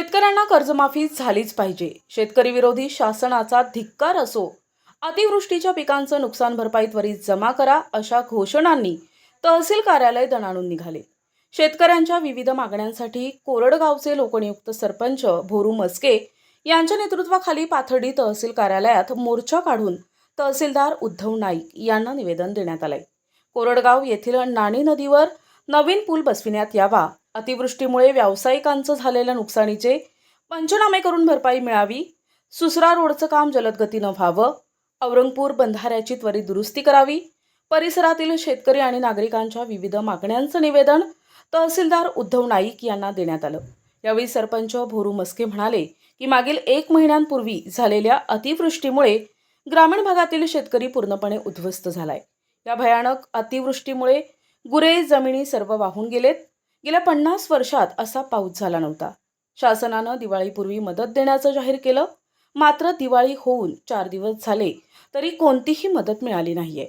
शेतकऱ्यांना कर्जमाफी झालीच पाहिजे. शेतकरी विरोधी शासनाचा धिक्कार असो अतिवृष्टीच्या पिकांचं नुकसान भरपाई त्वरित जमा करा अशा घोषणांनी तहसील कार्यालय दणाणून निघाले. शेतकऱ्यांच्या विविध मागण्यांसाठी कोरडगावचे लोकनियुक्त सरपंच भोरू मस्के यांच्या नेतृत्वाखाली पाथर्डी तहसील कार्यालयात मोर्चा काढून तहसीलदार उद्धव नाईक यांना निवेदन देण्यात आलंय. कोरडगाव येथील नाणी नदीवर नवीन पूल बसविण्यात यावा अतिवृष्टीमुळे व्यावसायिकांचं झालेल्या नुकसानीचे पंचनामे करून भरपाई मिळावी सुसरा रोडचं काम जलद गतीनं व्हावं औरंगपूर बंधाऱ्याची त्वरित दुरुस्ती करावी परिसरातील शेतकरी आणि नागरिकांच्या विविध मागण्यांचं निवेदन तहसीलदार उद्धव नाईक यांना देण्यात आलं. यावेळी सरपंच भोरू मस्के म्हणाले की मागील एक महिन्यांपूर्वी झालेल्या अतिवृष्टीमुळे ग्रामीण भागातील शेतकरी पूर्णपणे उद्ध्वस्त झालाय. या भयानक अतिवृष्टीमुळे गुरे जमिनी सर्व वाहून गेलेत. गेल्या पन्नास वर्षात असा पाऊस झाला नव्हता. शासनानं दिवाळीपूर्वी मदत देण्याचं जाहीर केलं. मात्र दिवाळी होऊन चार दिवस झाले तरी कोणतीही मदत मिळाली नाहीये.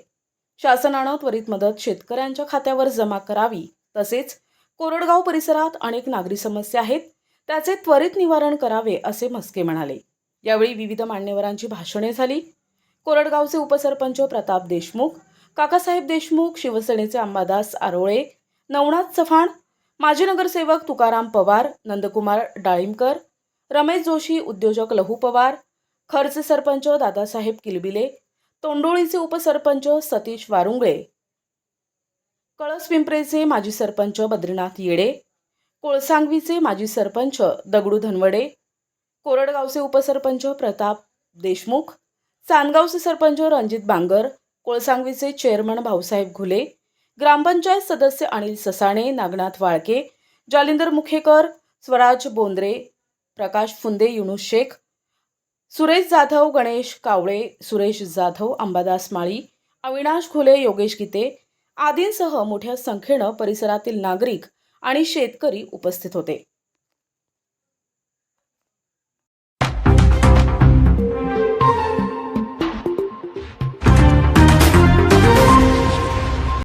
शासनानं त्वरित मदत शेतकऱ्यांच्या खात्यावर जमा करावी. तसेच कोरडगाव परिसरात अनेक नागरी समस्या आहेत. त्याचे त्वरित निवारण करावे असे मस्के म्हणाले. यावेळी विविध मान्यवरांची भाषणे झाली. कोरडगावचे उपसरपंच प्रताप देशमुख काकासाहेब देशमुख शिवसेनेचे अंबादास आरोळे नवनाथ चव्हाण माजी नगरसेवक तुकाराम पवार नंदकुमार डाळिंबकर रमेश जोशी उद्योजक लहू पवार खर्च सरपंच दादासाहेब किलबिले तोंडोळीचे उपसरपंच सतीश वारुंगळे कळस पिंपरेचे माजी सरपंच बद्रीनाथ येडे कोळसांगवीचे माजी सरपंच दगडू धनवडे कोरडगावचे उपसरपंच प्रताप देशमुख चांदगावचे सरपंच रणजित बांगर कोळसांगवीचे चेअरमन भाऊसाहेब घुले ग्रामपंचायत सदस्य अनिल ससाणे नागनाथ वाळके जालिंदर मुखेकर स्वराज बोंद्रे प्रकाश फुंदे युनुस शेख सुरेश जाधव गणेश कावळे सुरेश जाधव अंबादास माळी अविनाश घुले योगेश गीते आदींसह मोठ्या संख्येनं परिसरातील नागरिक आणि शेतकरी उपस्थित होते.